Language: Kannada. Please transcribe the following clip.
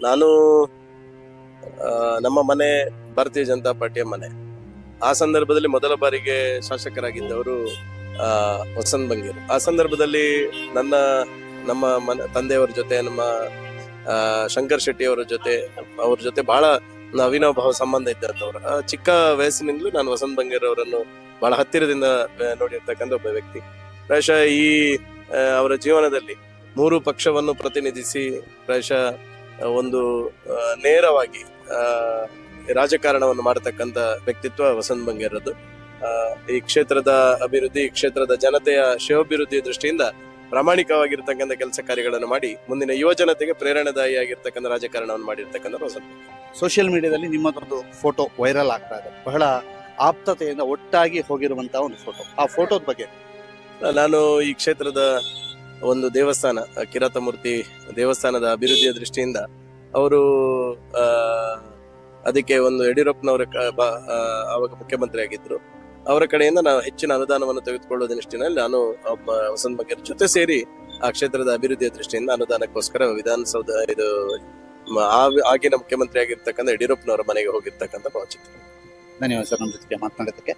ನಾನು ನಮ್ಮ ಮನೆ ಭಾರತೀಯ ಜನತಾ ಪಾರ್ಟಿಯ ಮನೆ. ಆ ಸಂದರ್ಭದಲ್ಲಿ ಮೊದಲ ಬಾರಿಗೆ ಶಾಸಕರಾಗಿದ್ದವರು ವಸಂತ್ ಬಂಗೇರು. ಆ ಸಂದರ್ಭದಲ್ಲಿ ನನ್ನ, ನಮ್ಮ ಮನೆ, ತಂದೆಯವರ ಜೊತೆ, ನಮ್ಮ ಶಂಕರ್ ಶೆಟ್ಟಿ ಅವರ ಜೊತೆ, ಅವ್ರ ಜೊತೆ ಬಹಳ ಅವಿನಾಭಾವ ಸಂಬಂಧ ಇದ್ದಂಥವ್ರು ಚಿಕ್ಕ ವಯಸ್ಸಿನಿಂದಲೂ ನಾನು ವಸಂತ್ ಬಂಗೇರ್ ಅವರನ್ನು ಬಹಳ ಹತ್ತಿರದಿಂದ ನೋಡಿರ್ತಕ್ಕಂಥ ಒಬ್ಬ ವ್ಯಕ್ತಿ. ಪ್ರಾಯಶಃ ಈ ಅವರ ಜೀವನದಲ್ಲಿ ಮೂರು ಪಕ್ಷವನ್ನು ಪ್ರತಿನಿಧಿಸಿ, ಪ್ರಾಯಶಃ ಒಂದು ನೇರವಾಗಿ ರಾಜಕಾರಣವನ್ನು ಮಾಡತಕ್ಕಂಥ ವ್ಯಕ್ತಿತ್ವ ವಸಂತ್ ಬಂಗೇರದ್ದು. ಈ ಕ್ಷೇತ್ರದ ಅಭಿವೃದ್ಧಿ ಈ ಕ್ಷೇತ್ರದ ಜನತೆಯ ಶಿವಾಭಿವೃದ್ಧಿ ದೃಷ್ಟಿಯಿಂದ ಪ್ರಾಮಾಣಿಕವಾಗಿರ್ತಕ್ಕಂಥ ಕೆಲಸ ಕಾರ್ಯಗಳನ್ನು ಮಾಡಿ ಮುಂದಿನ ಯುವ ಜನತೆಗೆ ಪ್ರೇರಣಾದಾಯಿಯಾಗಿರ್ತಕ್ಕಂಥ ರಾಜಕಾರಣವನ್ನು ಮಾಡಿರ್ತಕ್ಕಂಥ ವಸಂತ್ ಸೋಷಿಯಲ್ ಮೀಡಿಯಾದಲ್ಲಿ ನಿಮ್ಮದೊಂದು ಫೋಟೋ ವೈರಲ್ ಆಗ್ತಾ ಇದೆ. ಬಹಳ ಆಪ್ತತೆಯಿಂದ ಒಟ್ಟಾಗಿ ಹೋಗಿರುವಂತಹ ಒಂದು ಫೋಟೋ. ಆ ಫೋಟೋದ ಬಗ್ಗೆ? ನಾನು ಈ ಕ್ಷೇತ್ರದ ಒಂದು ದೇವಸ್ಥಾನ, ಕಿರಾತಮೂರ್ತಿ ದೇವಸ್ಥಾನದ ಅಭಿವೃದ್ಧಿಯ ದೃಷ್ಟಿಯಿಂದ ಅವರು ಅದಕ್ಕೆ ಒಂದು ಯಡಿಯೂರಪ್ಪನವರ ಆವಾಗ ಮುಖ್ಯಮಂತ್ರಿ ಆಗಿದ್ರು. ಅವರ ಕಡೆಯಿಂದ ನಾವು ಹೆಚ್ಚಿನ ಅನುದಾನವನ್ನು ತೆಗೆದುಕೊಳ್ಳುವ ದೃಷ್ಟಿನಲ್ಲಿ ನಾನು ವಸಂತ ಬಗ್ಗೆ ಜೊತೆ ಸೇರಿ ಆ ಕ್ಷೇತ್ರದ ಅಭಿವೃದ್ಧಿಯ ದೃಷ್ಟಿಯಿಂದ ಅನುದಾನಕ್ಕೋಸ್ಕರ ವಿಧಾನಸೌಧ ಇದು ಆಗಿನ ಮುಖ್ಯಮಂತ್ರಿ ಆಗಿರ್ತಕ್ಕಂಥ ಯಡಿಯೂರಪ್ಪನವರ ಮನೆಗೆ ಹೋಗಿರ್ತಕ್ಕಂಥ ಭಾವಚಿತ್ರ. ಧನ್ಯವಾದ ಸರ್, ನಮ್ಮ ಜೊತೆಗೆ ಮಾತನಾಡೋದಕ್ಕೆ